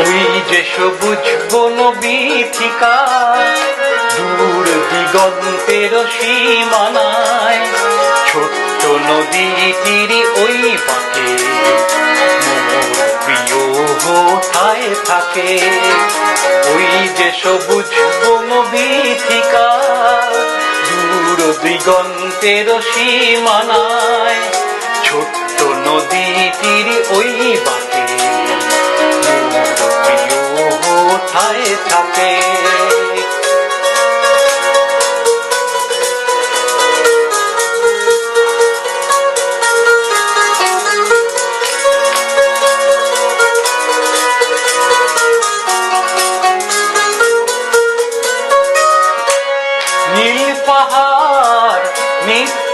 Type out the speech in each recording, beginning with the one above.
ওই যে সবুজ বন বিথিকা দূর দিগন্তের সীমানায়, ছোট্ট নদীটির ওই পাকে, মোর প্রিয় থাকে। ওই যে সবুজ বন বিথিকা দূর দিগন্তের সীমানায়, ছোট্ট নদীটির ওই বাকে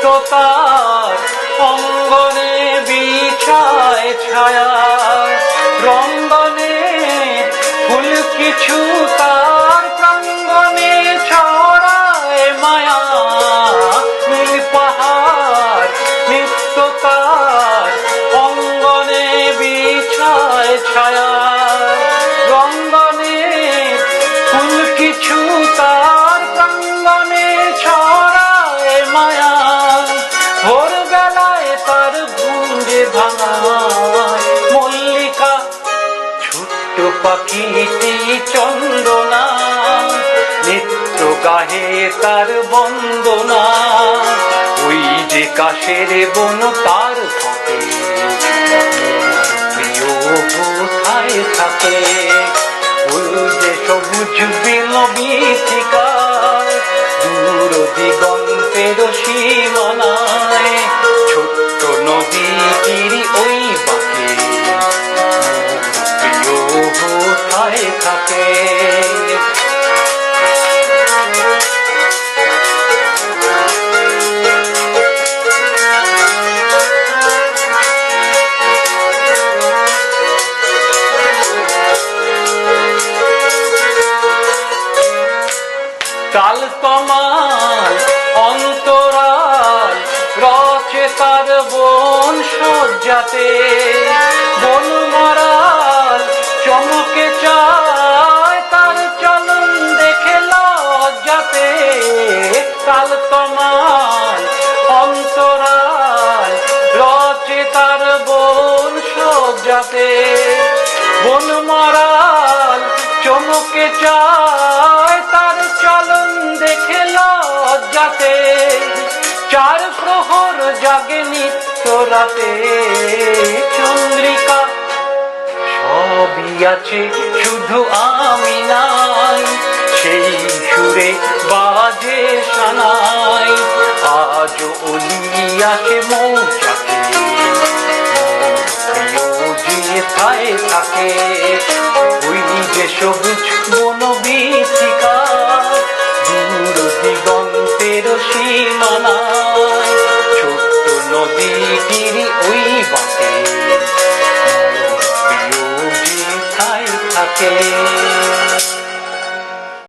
তার অঙ্গনে বিছায় ছায়া রঙ্গনে ভাঙায় মল্লিকা, ছোট্ট পাখিটি চন্দনা নিত্য গাহে তার বন্দনা, ওই যে কাশের বন তার থাকে কোথায় থাকে? ওই যে সবুজ বিল বিথিকা দূর দিগন্তের সীমানায় কোথায় থাকে? কাল কমাল অন্তরাল রচে তার বন সজ্জাতে। কাল কমাল অন্তরাল রচে তার বন সজ্জাতে বন মারাল চমকে চায়, তার চলন দেখে লজ্জাতে। চার প্রহর জাগে নিত্য রাতে, চন্দ্রিকা সবই আছে, শুধু আমি নাই। সেই সুরে বাজে সানাই আজ অলি আসে মৌচাকে যেথায় থাকে ওই যে সবুজ বন বিথিকা দূর দিগন্তের ছোট্ট নদীটির ওই বাঁকে থাকে